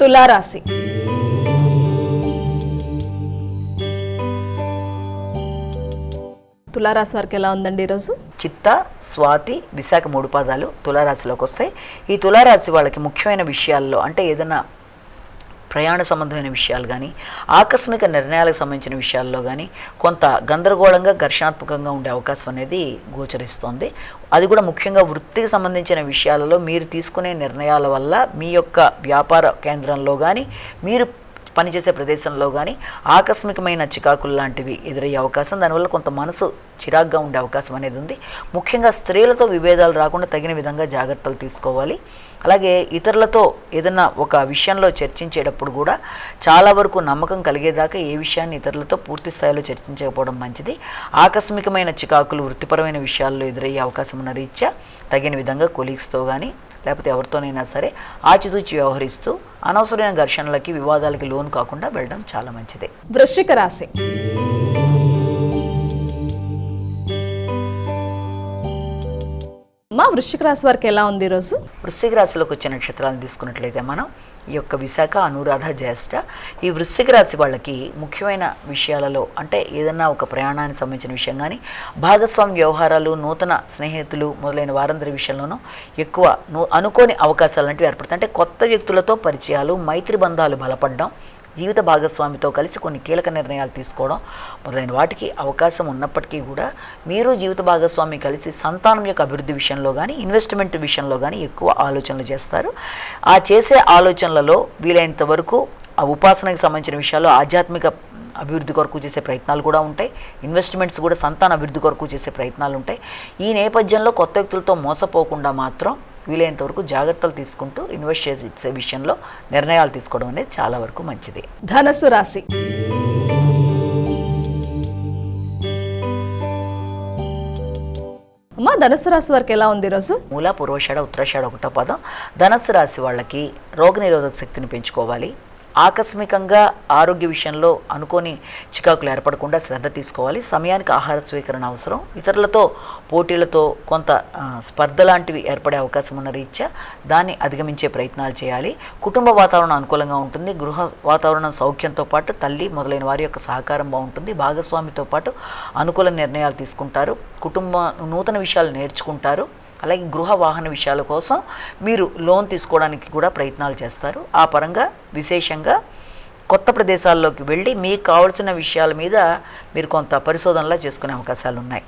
తులారాశి. తులారాశి వారికి ఎలా ఉందండి ఈరోజు? చిత్త స్వాతి విశాఖ మూడు పాదాలు తులారాశిలోకి వస్తాయి. ఈ తులారాశి వాళ్ళకి ముఖ్యమైన విషయాల్లో అంటే ఏదైనా ప్రయాణ సంబంధమైన విషయాలు కానీ ఆకస్మిక నిర్ణయాలకు సంబంధించిన విషయాల్లో కానీ కొంత గందరగోళంగా ఘర్షణాత్మకంగా ఉండే అవకాశం అనేది గోచరిస్తోంది. అది కూడా ముఖ్యంగా వృత్తికి సంబంధించిన విషయాలలో మీరు తీసుకునే నిర్ణయాల వల్ల మీ యొక్క వ్యాపార కేంద్రంలో కానీ మీరు పనిచేసే ప్రదేశంలో కానీ ఆకస్మికమైన చికాకులు లాంటివి ఎదురయ్యే అవకాశం దానివల్ల కొంత మనసు చిరాగ్గా ఉండే అవకాశం అనేది ఉంది. ముఖ్యంగా స్త్రీలతో విభేదాలు రాకుండా తగిన విధంగా జాగ్రత్తలు తీసుకోవాలి. అలాగే ఇతరులతో ఏదైనా ఒక విషయంలో చర్చించేటప్పుడు కూడా చాలా వరకు నమ్మకం కలిగేదాకా ఏ విషయాన్ని ఇతరులతో పూర్తి స్థాయిలో చర్చించకపోవడం మంచిది. ఆకస్మికమైన చికాకులు వృత్తిపరమైన విషయాల్లో ఎదురయ్యే అవకాశం ఉన్న రీత్యా తగిన విధంగా కొలీగ్స్తో కానీ లేకపోతే ఎవరితోనైనా సరే ఆచితూచి వ్యవహరిస్తూ అనవసరమైన ఘర్షణలకి వివాదాలకి లోను కాకుండా వెళ్ళడం చాలా మంచిది. వృశ్చిక రాశి. మా వృశ్చిక రాశి వారికి ఎలా ఉంది ఈరోజు వృశ్చిక రాశిలోకి వచ్చే నక్షత్రాలను తీసుకున్నట్లయితే మనం ఈ యొక్క విశాఖ అనురాధ జ్యేష్ఠ ఈ వృశ్చిక రాశి వాళ్ళకి ముఖ్యమైన విషయాలలో అంటే ఏదన్నా ఒక ప్రయాణానికి సంబంధించిన విషయం కానీ భాగస్వామి వ్యవహారాలు నూతన స్నేహితులు మొదలైన వారందరి విషయంలోనూ ఎక్కువ అనుకోని అవకాశాలు లాంటివి ఏర్పడతాయి. అంటే కొత్త వ్యక్తులతో పరిచయాలు మైత్రి బంధాలు బలపడడం జీవిత భాగస్వామితో కలిసి కొన్ని కీలక నిర్ణయాలు తీసుకోవడం మొదలైన వాటికి అవకాశం ఉన్నప్పటికీ కూడా మీరు జీవిత భాగస్వామి కలిసి సంతానం యొక్క అభివృద్ధి విషయంలో కానీ ఇన్వెస్ట్మెంట్ విషయంలో కానీ ఎక్కువ ఆలోచనలు చేస్తారు. ఆ చేసే ఆలోచనలలో వీలైనంత వరకు ఆ ఉపాసనకు సంబంధించిన విషయాలు ఆధ్యాత్మిక అభివృద్ధి కొరకు చేసే ప్రయత్నాలు కూడా ఉంటాయి. ఇన్వెస్ట్మెంట్స్ కూడా సంతాన అభివృద్ధి కొరకు చేసే ప్రయత్నాలు ఉంటాయి. ఈ నేపథ్యంలో కొత్త వ్యక్తులతో మోసపోకుండా మాత్రం వీలైనంత వరకు జాగ్రత్తలు తీసుకుంటూ ఇన్వెస్ట్ చేసే విషయంలో నిర్ణయాలు తీసుకోవడం అనేది చాలా వరకు మంచిది. ధనస్సు రాశి. అమ్మా ధనుసు రాశి వారికి ఎలా ఉంది ఈరోజు మూల పూర్వషాఢ ఉత్తరాషాఢ ఒకటో పదం. ధనస్సు రాశి వాళ్ళకి రోగనిరోధక శక్తిని పెంచుకోవాలి. ఆకస్మికంగా ఆరోగ్య విషయంలో అనుకోని చికాకులు ఏర్పడకుండా శ్రద్ధ తీసుకోవాలి. సమయానికి ఆహార స్వీకరణ అవసరం. ఇతరులతో పోటీలతో కొంత స్పర్ధ లాంటివి ఏర్పడే అవకాశం ఉన్న రీత్యా దాన్ని అధిగమించే ప్రయత్నాలు చేయాలి. కుటుంబ వాతావరణం అనుకూలంగా ఉంటుంది. గృహ వాతావరణం సౌఖ్యంతో పాటు తల్లి మొదలైన వారి యొక్క సహకారం బాగుంటుంది. భాగస్వామితో పాటు అనుకూల నిర్ణయాలు తీసుకుంటారు. కుటుంబ నూతన విషయాలు నేర్చుకుంటారు. అలాగే గృహ వాహన విషయాల కోసం మీరు లోన్ తీసుకోవడానికి కూడా ప్రయత్నాలు చేస్తారు. ఆ పరంగా విశేషంగా కొత్త ప్రదేశాల్లోకి వెళ్ళి మీకు కావాల్సిన విషయాల మీద మీరు కొంత పరిశోధనలా చేసుకునే అవకాశాలు ఉన్నాయి